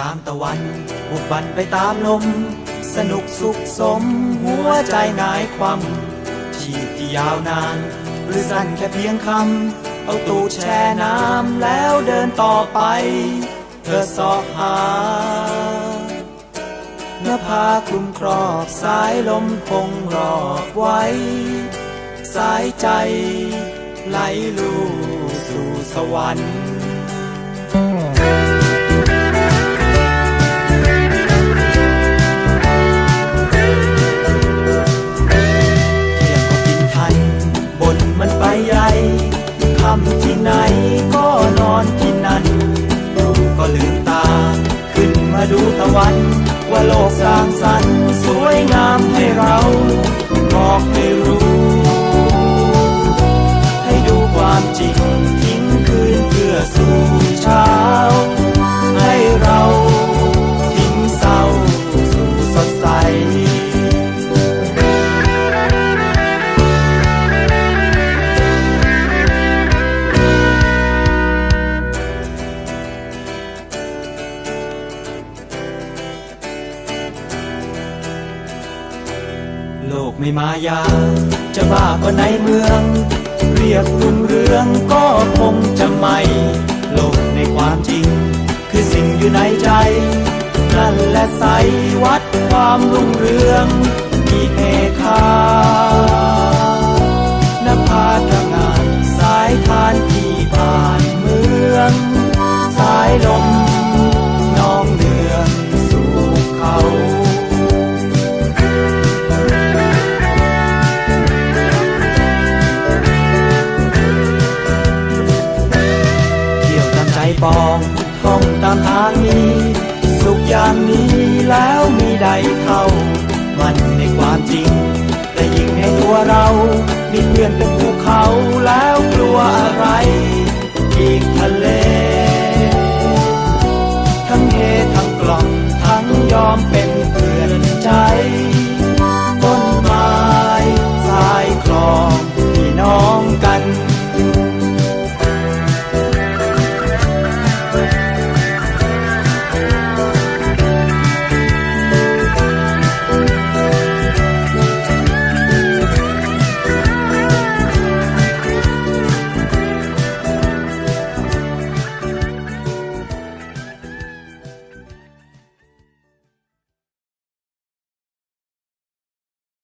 ตามตะวัน บุกบันไปตามลม สนุกสุขสม หัวใจหงายความชีพที่ยาวนาน หรือสั้นแค่เพียงคำ เอาตูดแช่น้ำแล้วเดินต่อไป เธอสอบหาเนื้อผ้าคลุมครอบสายลมคงรอบไว้ สายใจไหลลู่สู่สวรรค์ ว่าโลกสร้างสรรค์ ไม่มายา จะบ้าก็ในเมือง เรียกรุ่งเรืองก็คงจะไม่โลกในความจริง คือสิ่งอยู่ในใจ นั่นแหละใสวัดความรุ่งเรือง มีเพคานภาตงาน สายทานที่ผ่านเมือง สายลม ปองท่องตามทางนี้ สุขอย่างนี้แล้วมีใดเท่ามันในความจริง แต่ยิ่งในตัวเรา มีเพื่อนเป็นภูเขา